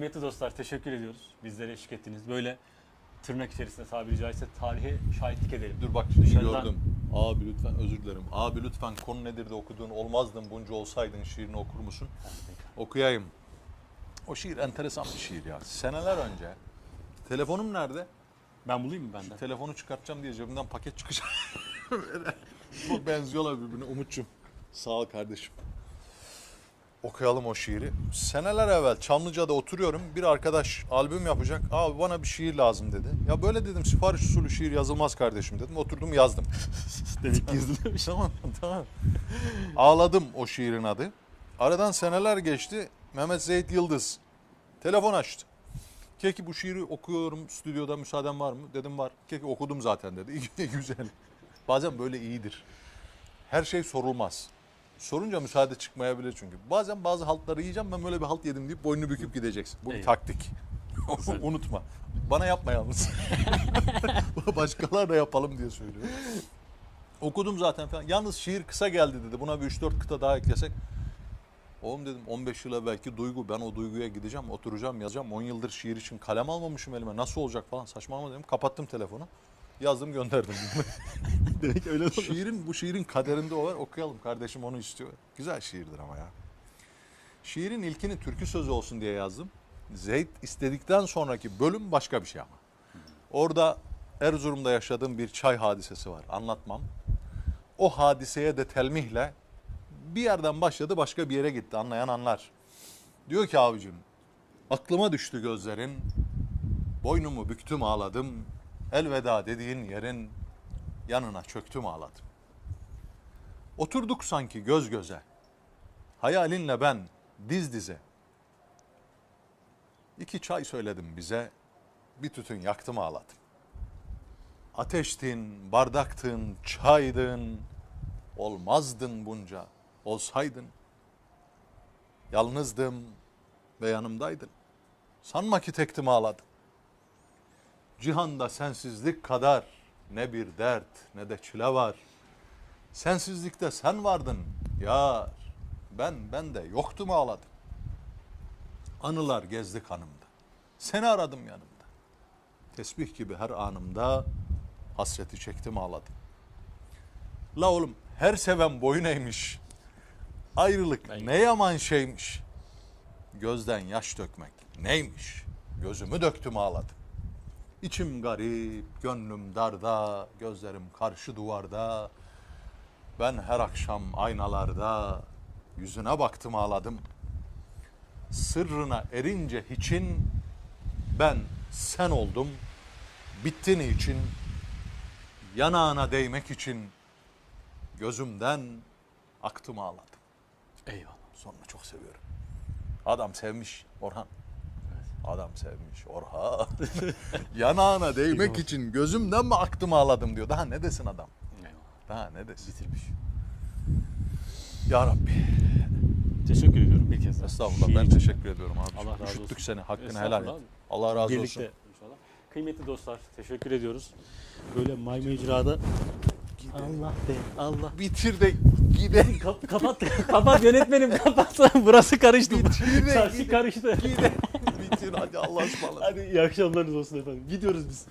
Kıymetli dostlar teşekkür ediyoruz. Bizlere eşlik ettiniz. Böyle tırnak içerisinde tabiri caizse tarihe şahitlik edelim. Dur bak şimdi Dışarıdan- gördüm. Abi lütfen özür dilerim. Abi lütfen konu nedir de okuduğun olmazdın bunca olsaydın şiirini okur musun? Okuyayım. O şiir enteresan bir şiir ya. Seneler önce telefonum nerede? Ben bulayım mı benden? Telefonu çıkartacağım diye cebimden paket çıkacak. Bu benziyorlar birbirine Umut'cum. Sağ ol kardeşim. Okuyalım o şiiri. Seneler evvel Çamlıca'da oturuyorum. Bir arkadaş albüm yapacak. Abi bana bir şiir lazım dedi. Ya böyle dedim sipariş usulü şiir yazılmaz kardeşim dedim. Oturdum yazdım. Dedik gizli. tamam tamam. Ağladım o şiirin adı. Aradan seneler geçti. Mehmet Zeyt Yıldız telefon açtı. Keki bu şiiri okuyorum stüdyoda müsaaden var mı? Dedim var. Keki okudum zaten dedi. İyi güzel. Bazen böyle iyidir. Her şey sorulmaz. Sorunca müsaade çıkmayabilir çünkü. Bazen bazı haltları yiyeceğim ben böyle bir halt yedim deyip boynunu büküp gideceksin. Bu bir taktik. Unutma. Bana yapma yalnız. Başkalarına da yapalım diye söylüyorum. Okudum zaten falan. Yalnız şiir kısa geldi dedi. Buna bir 3-4 kıta daha eklesek. Oğlum dedim 15 yıla belki duygu. Ben o duyguya gideceğim, oturacağım, yazacağım. 10 yıldır şiir için kalem almamışım elime. Nasıl olacak falan saçmalama dedim. Kapattım telefonu. Yazdım gönderdim. Demek öyle olur. şiirin bu şiirin kaderinde o var. Okuyalım kardeşim onu istiyor. Güzel şiirdir ama ya. Şiirin ilkini türkü sözü olsun diye yazdım. Zeyd istedikten sonraki bölüm başka bir şey ama. Orada Erzurum'da yaşadığım bir çay hadisesi var. Anlatmam. O hadiseye de telmihle bir yerden başladı başka bir yere gitti. Anlayan anlar. Diyor ki abicim aklıma düştü gözlerin. Boynumu büktüm ağladım. Elveda dediğin yerin yanına çöktüm ağladım. Oturduk sanki göz göze. Hayalinle ben diz dize. İki çay söyledim bize. Bir tütün yaktım ağladım. Ateştin, bardaktın, çaydın. Olmazdın bunca. Olsaydın. Yalnızdım ve yanımdaydın. Sanma ki tektim ağladım. Cihanda sensizlik kadar ne bir dert ne de çile var. Sensizlikte sen vardın yar. Ben ben de yoktum ağladım. Anılar gezdi kanımda. Seni aradım yanımda. Tesbih gibi her anımda hasreti çektim ağladım. La oğlum her seven boyun eğmiş. Ayrılık Ay. ne yaman şeymiş. Gözden yaş dökmek neymiş. Gözümü döktüm ağladım. İçim garip, gönlüm darda, gözlerim karşı duvarda. Ben her akşam aynalarda yüzüne baktım ağladım. Sırrına erince hiçin ben sen oldum. Bittin için yanağına değmek için gözümden aktım ağladım. Eyvallah. Sonunu çok seviyorum. Adam sevmiş Orhan. Adam sevmiş Orhan. Yanağına değmek için gözümden mi aktım ağladım diyor. Daha ne desin adam? Daha ne desin? Bitirmiş. Ya Rabbi. Teşekkür ediyorum bir kez daha. Estağfurullah Şiir ben için. teşekkür ediyorum abi. Allah razı Üşüttük olsun. seni. Hakkını helal et. Allah razı Birlikte olsun. inşallah. Kıymetli dostlar teşekkür ediyoruz. Böyle may mecrada Allah be Allah. Bitir de gidelim. Kap- kapat kapat yönetmenim kapat. Burası karıştı. Bitir de Çarşı gidelim. karıştı. Gidelim. Bitir hadi Allah ısmarladık. Hadi iyi akşamlarınız olsun efendim. Gidiyoruz biz.